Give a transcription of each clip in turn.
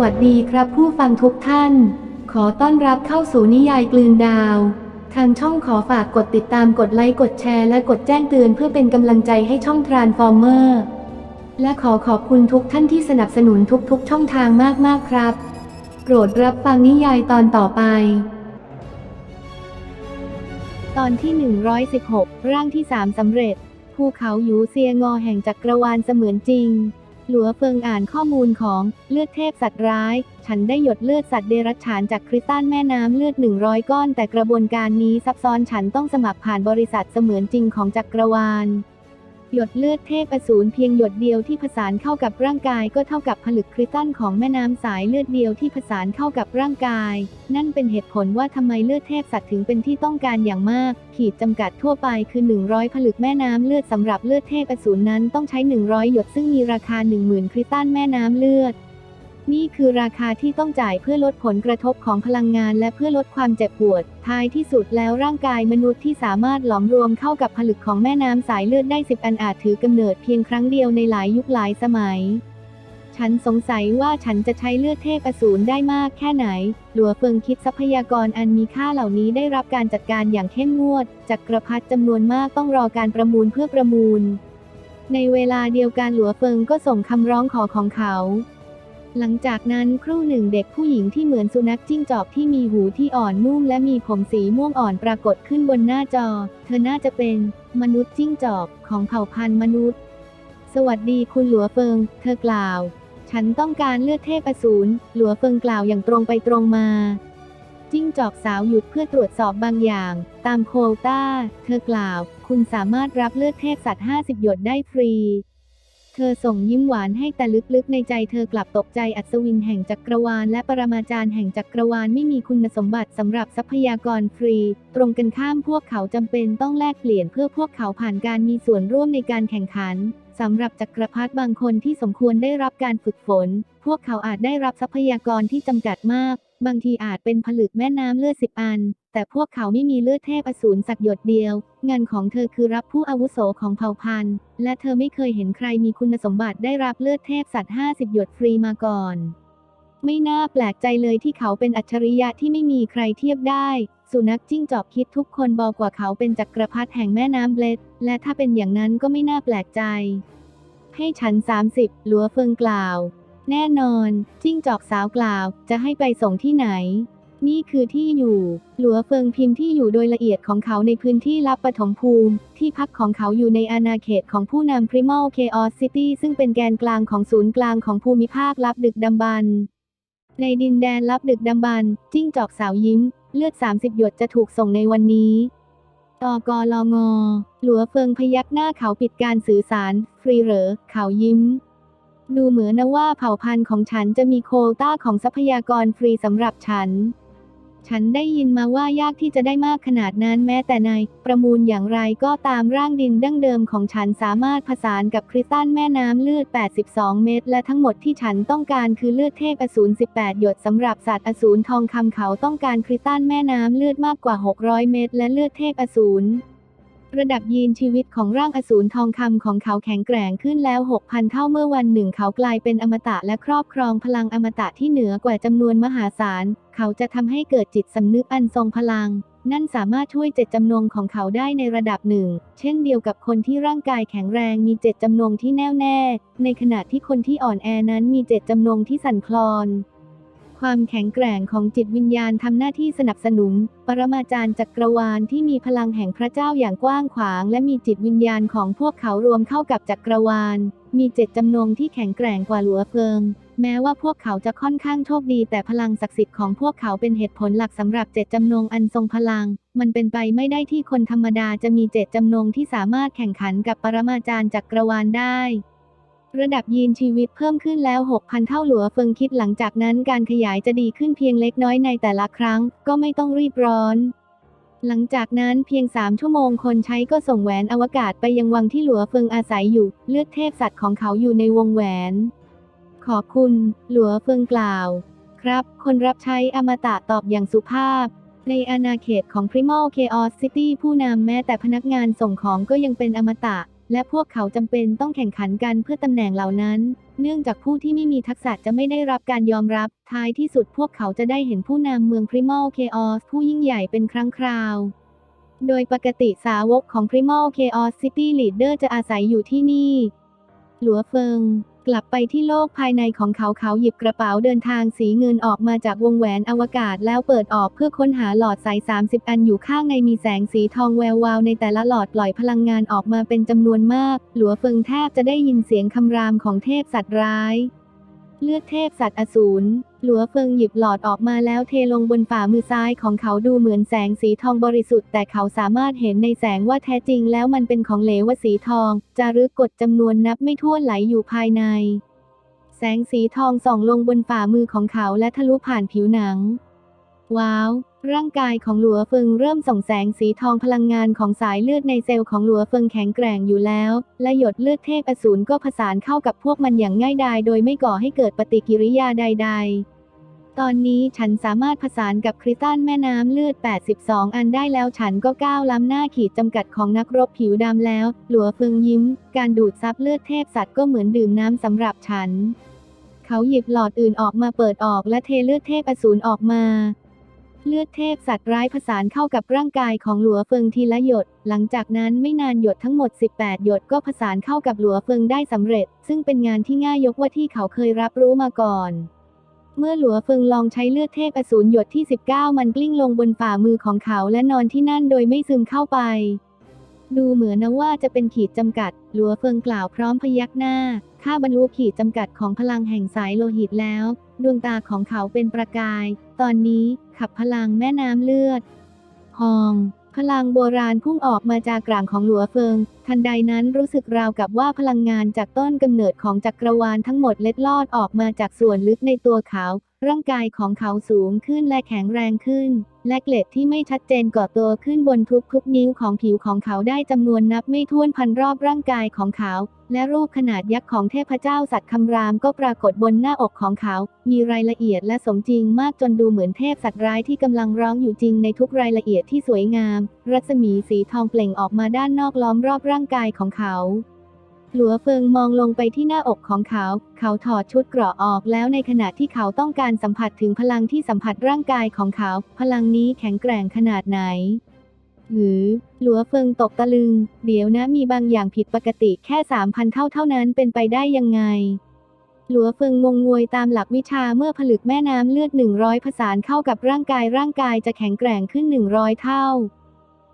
วัสดีครับผู้ฟังทุกท่าน ขอต้อนรับเข้าสู่นิยายกลืนดาว ทางช่องขอฝากกดติดตามกดไลค์กดแชร์และกดแจ้งเตือนเพื่อเป็นกำลังใจให้ช่องทรานฟอร์เมอร์และขอขอบคุณทุกท่านที่สนับสนุนทุกๆ ช่องทางมากๆครับ โปรดรับฟังนิยายตอนต่อไป ตอนที่ 116 ร่างที่ 3สำเร็จ ภูเขาหยูเซียงอแห่งจักรวาลเสมือนจริง หลัวเฟิงอ่านข้อมูลของเลือดเทพสัตว์ร้าย ฉันได้หยดเลือดสัตว์เดรัจฉานจากคริสตัลแม่น้ำเลือด 100 ก้อน แต่กระบวนการนี้ซับซ้อนฉันต้องสมัครผ่านบริษัทเสมือนจริงของจักรวาล หยดเลือดเทพอสูรเพียงหยดเดียวที่ผสานเข้ากับร่างกายก็เท่ากับผลึกคริสตัลของแม่น้ำสายเลือดเดียวที่ผสานเข้ากับร่างกาย นั่นเป็นเหตุผลว่าทำไมเลือดเทพสัตว์ถึงเป็นที่ต้องการอย่างมาก ขีดจำกัดทั่วไปคือ 100 ผลึกแม่น้ำเลือดสำหรับเลือดเทพอสูรนั้นต้องใช้ 100 หยดซึ่งมีราคา 10,000 คริสตัลแม่น้ำเลือด นี่คือราคาที่ต้องจ่ายเพื่อลดผลกระทบของพลังงานและเพื่อลดความเจ็บปวด ท้ายที่สุดแล้วร่างกายมนุษย์ที่สามารถหลอมรวมเข้ากับผลึกของแม่น้ำสายเลือดได้สิบอันอาจถือกำเนิดเพียงครั้งเดียวในหลายยุคหลายสมัย ฉันสงสัยว่าฉันจะใช้เลือดเทพอสูรได้มากแค่ไหน หลัวเฟิงคิดทรัพยากรอันมีค่าเหล่านี้ได้รับการจัดการอย่างเข้มงวด จักรพรรดิจำนวนมากต้องรอการประมูลเพื่อประมูล ในเวลาเดียวกันหลัวเฟิงก็ส่งคำร้องขอของเขา หลังจากนั้นครู่หนึ่งเด็กผู้หญิงที่เหมือนสุนัขจิ้งจอกที่มีหูที่อ่อนนุ่มและมีผมสีม่วงอ่อนปรากฏขึ้นบนหน้าจอ เธอน่าจะเป็นมนุษย์จิ้งจอกของเผ่าพันธุ์มนุษย์ สวัสดีคุณหลัวเฟิง เธอกล่าว ฉันต้องการเลือดเทพอสูรหลัวเฟิงกล่าวอย่างตรงไปตรงมา จิ้งจอกสาวหยุดเพื่อตรวจสอบบางอย่าง ตามโควต้า เธอกล่าว คุณสามารถรับเลือดเทพสัตว์ 50 หยดได้ฟรี เธอส่งยิ้มหวานให้แต่ลึกๆในใจเธอกลับตกใจอัศวินแห่งจักรวาลและปรมาจารย์แห่งจักรวาลไม่มีคุณสมบัติสำหรับทรัพยากรฟรี ตรงกันข้ามพวกเขาจำเป็นต้องแลกเปลี่ยนเพื่อพวกเขาผ่านการมีส่วนร่วมในการแข่งขันสำหรับจักรพรรดิบางคนที่สมควรได้รับการฝึกฝน พวกเขาอาจได้รับทรัพยากรที่จำกัดมาก บางทีอาจเป็นผลึกแม่น้ำเลือดสิบอัน แต่พวกเขาไม่มีเลือดเทพอสูรสักหยดเดียว งานของเธอคือรับผู้อาวุโสของเผ่าพันธุ์ และเธอไม่เคยเห็นใครมีคุณสมบัติได้รับเลือดเทพสัตว์ 50 หยดฟรีมาก่อน ไม่น่าแปลกใจเลยที่เขาเป็นอัจฉริยะที่ไม่มีใครเทียบได้ สุนัขจิ้งจอกคิดทุกคนบอกว่าเขาเป็นจักรพรรดิแห่งแม่น้ำเบลดและถ้าเป็นอย่างนั้นก็ไม่น่าแปลกใจ ให้ฉัน 30 หลัวเฟิงกล่าว แน่นอน จิ้งจอกสาวกล่าว จะให้ไปส่งที่ไหน นี่คือที่อยู่ หลัวเฟิงพิมพ์ที่อยู่โดยละเอียดของเขาในพื้นที่ลับปฐมภูมิ ที่พักของเขาอยู่ในอาณาเขตของผู้นำ Primal Chaos City ซึ่งเป็นแกนกลางของศูนย์กลางของภูมิภาคลับดึกดำบรรในดินแดนลับดึกดำบรรจิ้งจอกสาวยิ้ม เลือด 30 หยดจะถูกส่งในวันนี้ตกลงหลัวเฟิงพยักหน้าเขาปิดการสื่อสารฟรีเหรอ เขายิ้ม ดูเหมือนนะว่าเผ่าพันธุ์ของฉันจะมีโควต้าของทรัพยากรฟรีสำหรับฉัน ฉันได้ยินมาว่ายากที่จะได้มากขนาดนั้นแม้แต่ในประมูลอย่างไรก็ตามร่างดินดั้งเดิมของฉันสามารถผสานกับคริสตัลแม่น้ำเลือด 82 เม็ดและทั้งหมดที่ฉันต้องการคือเลือดเทพอสูร 18 หยดสำหรับสัตว์อสูรทองคำเขาต้องการคริสตัลแม่น้ำเลือดมากกว่า 600 เม็ดและเลือดเทพอสูร ระดับยีนชีวิตของร่างอสูรทองคำของเขาแข็งแกร่งขึ้นแล้ว 6,000 เท่าเมื่อวันหนึ่งเขากลายเป็นอมตะและครอบครองพลังอมตะที่เหนือกว่าจำนวนมหาศาล เขาจะทำให้เกิดจิตสำนึกอันทรงพลัง นั่นสามารถช่วยเจตจำนงของเขาได้ในระดับหนึ่ง เช่นเดียวกับคนที่ร่างกายแข็งแรงมีเจตจำนงที่แน่วแน่ ในขณะที่คนที่อ่อนแอนั้นมีเจตจำนงที่สั่นคลอน ความแข็งแกร่งของจิตวิญญาณทำหน้าที่สนับสนุน ปรมาจารย์จักรวาลที่มีพลังแห่งพระเจ้าอย่างกว้างขวาง และมีจิตวิญญาณของพวกเขารวมเข้ากับจักรวาล มีเจตจำนงที่แข็งแกร่งกว่าหลัวเฟิง แม้ว่าพวกเขาจะค่อนข้างโชคดี แต่พลังศักดิ์สิทธิ์ของพวกเขาเป็นเหตุผลหลักสำหรับเจตจำนงอันทรงพลัง มันเป็นไปไม่ได้ที่คนธรรมดาจะมีเจตจำนงที่สามารถแข่งขันกับปรมาจารย์จักรวาลได้ ระดับยีนชีวิตเพิ่มขึ้นแล้ว 6,000 เท่าหลัวเฟิงคิดหลังจากนั้นการขยายจะดีขึ้นเพียงเล็กน้อยในแต่ละครั้ง ก็ไม่ต้องรีบร้อน หลังจากนั้นเพียง 3 ชั่วโมงคนใช้ก็ส่งแหวนอวกาศไปยังวังที่หลัวเฟิงอาศัยอยู่ เลือดเทพสัตว์ของเขาอยู่ในวงแหวน ขอบคุณ หลัวเฟิงกล่าว ครับ คนรับใช้อมตะตอบอย่างสุภาพในอาณาเขตของ Primal Chaos City ผู้นำแม้แต่พนักงานส่งของก็ยังเป็นอมตะ และพวกเขาจำเป็นต้องแข่งขันกันเพื่อตำแหน่งเหล่านั้น เนื่องจากผู้ที่ไม่มีทักษะจะไม่ได้รับการยอมรับ ท้ายที่สุดพวกเขาจะได้เห็นผู้นำเมืองพริมอลเคออสผู้ยิ่งใหญ่เป็นครั้งคราว โดยปกติสาวกของพริมอลเคออสซิตี้ลีดเดอร์จะอาศัยอยู่ที่นี่ หลัวเฟิง กลับไปที่โลกภายในของเขาเขาหยิบกระเป๋าเดินทางสีเงินออกมาจากวงแหวนอวกาศแล้วเปิดออกเพื่อค้นหาหลอดสาย30 อันอยู่ข้างในมีแสงสีทองแวววาวในแต่ละหลอดปล่อยพลังงานออกมาเป็นจำนวนมาก หลัวเฟิงแทบจะได้ยินเสียงคำรามของเทพสัตว์ร้าย เลือดเทพสัตว์อสูร หลัวเฟิงหยิบหลอดออกมาแล้วเทลงบนฝ่ามือซ้ายของเขาดูเหมือนแสงสีทองบริสุทธิ์แต่เขาสามารถเห็นในแสงว่าแท้จริงแล้วมันเป็นของเหลวสีทอง จารึกกดจำนวนนับไม่ถ้วนไหลอยู่ภายใน แสงสีทองส่องลงบนฝ่ามือของเขาและทะลุผ่านผิวหนัง ว้าว ร่างกายของหลัวเฟิงเริ่มส่องแสงสีทองพลังงานของสายเลือดในเซลล์ของหลัวเฟิงแข็งแกร่งอยู่แล้ว และหยดเลือดเทพอสูรก็ผสานเข้ากับพวกมันอย่างง่ายดายโดยไม่ก่อให้เกิดปฏิกิริยาใด ๆ ตอนนี้ฉันสามารถผสานกับคริสตัลแม่น้ำเลือด 82 อันได้แล้วฉันก็ก้าวล้ำหน้าขีดจำกัดของนักรบผิวดำแล้ว หลัวเฟิงยิ้ม การดูดซับเลือดเทพสัตว์ก็เหมือนดื่มน้ำสำหรับฉัน เขาหยิบหลอดอื่นออกมาเปิดออกและเทเลือดเทพอสูรออกมา เลือดเทพสัตว์ร้ายผสานเข้ากับร่างกายของหลัวเฟิงทีละหยด หลังจากนั้นไม่นานหยดทั้งหมด 18 หยดก็ผสานเข้ากับหลัวเฟิงได้สำเร็จ ซึ่งเป็นงานที่ง่ายยกว่าที่เขาเคยรับรู้มาก่อน เมื่อหลัวเฟิงลองใช้เลือดเทพอสูรหยดที่ 19 มันกลิ้งลงบนฝ่ามือของเขาและนอนที่นั่นโดยไม่ซึมเข้าไป ดูเหมือนนะว่าจะเป็นขีดจำกัด หลัวเฟิงกล่าวพร้อมพยักหน้า ข้าบรรลุขีดจำกัดของพลังแห่งสายโลหิตแล้ว ดวงตาของเขาเป็นประกาย ตอนนี้ขับพลังแม่น้ำเลือดพอง พลังโบราณพุ่งออกมาจากกลางของหลัวเฟิง ทันใดนั้นรู้สึกราวกับว่าพลังงานจากต้นกำเนิดของจักรวาลทั้งหมดเล็ดลอดออกมาจากส่วนลึกในตัวเขา ร่างกายของเขาสูงขึ้นและแข็งแรงขึ้น และเกล็ดที่ไม่ชัดเจนก่อตัวขึ้นบนทุกๆนิ้วของผิวของเขาได้จำนวนนับไม่ถ้วนพันรอบร่างกายของเขา และรูปขนาดยักษ์ของเทพเจ้าสัตว์คำรามก็ปรากฏบนหน้าอกของเขา มีรายละเอียดและสมจริงมากจนดูเหมือนเทพสัตว์ร้ายที่กำลังร้องอยู่จริงในทุกรายละเอียดที่สวยงาม รัศมีสีทองเปล่งออกมาด้านนอกล้อมรอบร่างกายของเขา หลัวเฟิงมองลงไปที่หน้าอกของเขา เขาถอดชุดเกราะออกแล้วในขณะที่เขาต้องการสัมผัสถึงพลังที่สัมผัสร่างกายของเขา พลังนี้แข็งแกร่งขนาดไหนหรือหลัวเฟิงตกตะลึง เดี๋ยวนะมีบางอย่างผิดปกติแค่สามพันเท่าเท่านั้นเป็นไปได้ยังไง หลัวเฟิงงงงวยตามหลักวิชาเมื่อผลึกแม่น้ำเลือด100ผสานเข้ากับร่างกายร่างกายจะแข็งแกร่งขึ้น100เท่า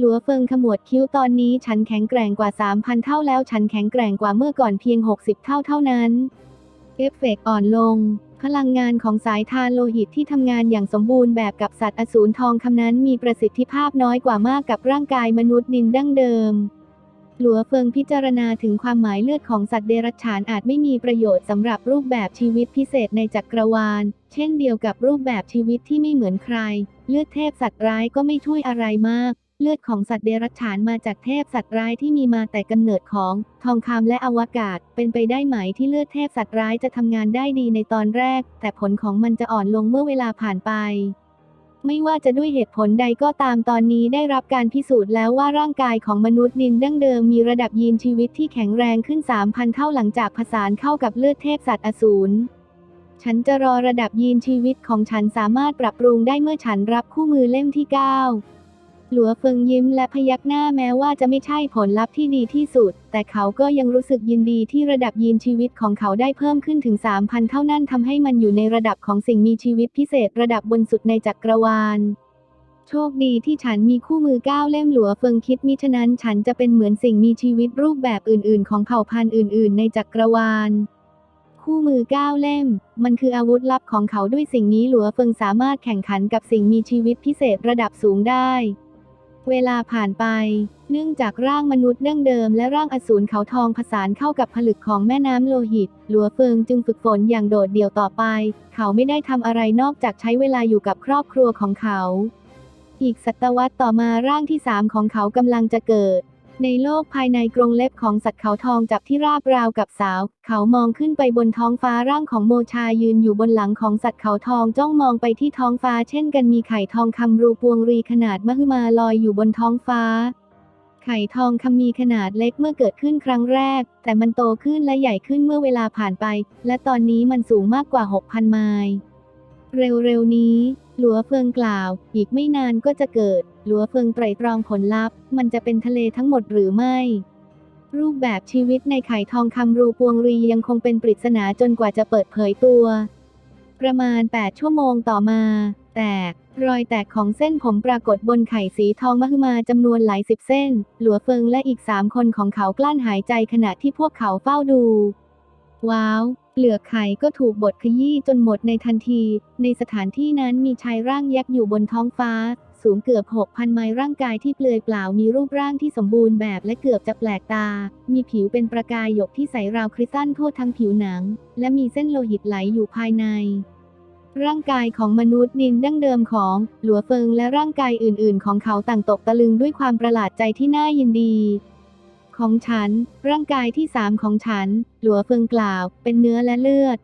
หลัวเฟิงขมวดคิ้วตอนนี้ฉันแข็งแกร่งกว่า 3,000 เท่าแล้วฉันแข็งแกร่งกว่าเมื่อก่อนเพียง 60 เท่าเท่านั้นเอฟเฟกต์อ่อนลง พลังงานของสายทานโลหิตที่ทำงานอย่างสมบูรณ์แบบกับสัตว์อสูรทองคำนั้นมีประสิทธิภาพน้อยกว่ามากกับร่างกายมนุษย์นินดั้งเดิม หลัวเฟิงพิจารณาถึงความหมายเลือดของสัตว์เดรัจฉานอาจไม่มีประโยชน์สำหรับรูปแบบชีวิตพิเศษในจักรวาล เช่นเดียวกับรูปแบบชีวิตที่ไม่เหมือนใคร เลือดเทพสัตว์ร้ายก็ไม่ช่วยอะไรมาก เลือดของสัตว์เดรัจฉานมาจากเทพสัตว์ร้ายที่มีมาแต่กำเนิดของทองคำและอวกาศ เป็นไปได้ไหมที่เลือดเทพสัตว์ร้ายจะทำงานได้ดีในตอนแรก แต่ผลของมันจะอ่อนลงเมื่อเวลาผ่านไป ไม่ว่าจะด้วยเหตุผลใดก็ตามตอนนี้ได้รับการพิสูจน์แล้วว่าร่างกายของมนุษย์นินดั้งเดิมมีระดับยีนชีวิตที่แข็งแรงขึ้น 3,000 เท่าหลังจากผสานเข้ากับเลือดเทพสัตว์อสูรฉันจะรอระดับยีนชีวิตของฉันสามารถปรับปรุงได้เมื่อฉันรับคู่มือเล่มที่ 9 หลัวเฟิงยิ้มและพยักหน้าแม้ว่าจะไม่ใช่ผลลัพธ์ที่ดีที่สุด แต่เขาก็ยังรู้สึกยินดีที่ระดับยีนชีวิตของเขาได้เพิ่มขึ้นถึง 3,000 เท่านั้นทำให้มันอยู่ในระดับของสิ่งมีชีวิตพิเศษระดับบนสุดในจักรวาล โชคดีที่ฉันมีคู่มือก้าวเล่มหลัวเฟิงคิดมิฉะนั้นฉันจะเป็นเหมือนสิ่งมีชีวิตรูปแบบอื่น ๆ ของเผ่าพันธุ์อื่น ๆ ในจักรวาลคู่มือก้าวเล่ม มันคืออาวุธลับของเขาด้วยสิ่งนี้หลัวเฟิงสามารถแข่งขันกับสิ่งมีชีวิตพิเศษระดับสูงได้ เวลาผ่านไป เนื่องจากร่างมนุษย์ดั้งเดิมและร่างอสูรเขาทองผสานเข้ากับผลึกของแม่น้ำโลหิต หลัวเฟิงจึงฝึกฝนอย่างโดดเดี่ยวต่อไป เขาไม่ได้ทำอะไรนอกจากใช้เวลาอยู่กับครอบครัวของเขา อีกศตวรรษต่อมาร่างที่สามของเขากำลังจะเกิด ในโลกภายในกรงเล็บของสัตว์เขาทองจับที่ราบราวกับสาว เขามองขึ้นไปบนท้องฟ้าร่างของโมชายืนอยู่บนหลังของสัตว์เขาทองจ้องมองไปที่ท้องฟ้าเช่นกันมีไข่ทองคำรูปวงรีขนาดมหึมาลอยอยู่บนท้องฟ้าขข่ทองคำมีขนาดเล็กเมื่อเกิดขึ้นครั้งแรก แต่มันโตขึ้นและใหญ่ขึ้นเมื่อเวลาผ่านไป และตอนนี้มันสูงมากกว่า 6,000 ไมล์เร็วๆนี้ หลัวเฟิงกล่าว อีกไม่นานก็จะเกิด หลัวเฟิงไตรตรองผลลัพธ์ มันจะเป็นทะเลทั้งหมดหรือไม่ รูปแบบชีวิตในไข่ทองคำรูปวงรียังคงเป็นปริศนาจนกว่าจะเปิดเผยตัว ประมาณ 8 ชั่วโมงต่อมา แตก รอยแตกของเส้นผมปรากฏบนไข่สีทองมหึมาจำนวนหลายสิบเส้น หลัวเฟิงและอีกสามคนของเขากลั้นหายใจขณะที่พวกเขาเฝ้าดู ว้าว เปลือกไข่ก็ถูกบดขยี้จนหมดในทันที ในสถานที่นั้นมีชายร่างยักษ์อยู่บนท้องฟ้า สูงเกือบ 6,000 ไมล์ร่างกายที่เปลือยเปล่ามีรูปร่างที่สมบูรณ์แบบและเกือบจะแปลกตา มีผิวเป็นประกายหยกที่ใสราวคริสตัลทั่วทั้งผิวหนัง และมีเส้นโลหิตไหลอยู่ภายในร่างกายของมนุษย์ดินดั้งเดิมของ หลัวเฟิงและร่างกายอื่น ๆ ของเขาต่างตกตะลึงด้วยความประหลาดใจที่น่ายินดี ของฉัน ร่างกายที่สามของฉัน หลัวเฟิงกล่าว เป็นเนื้อและเลือด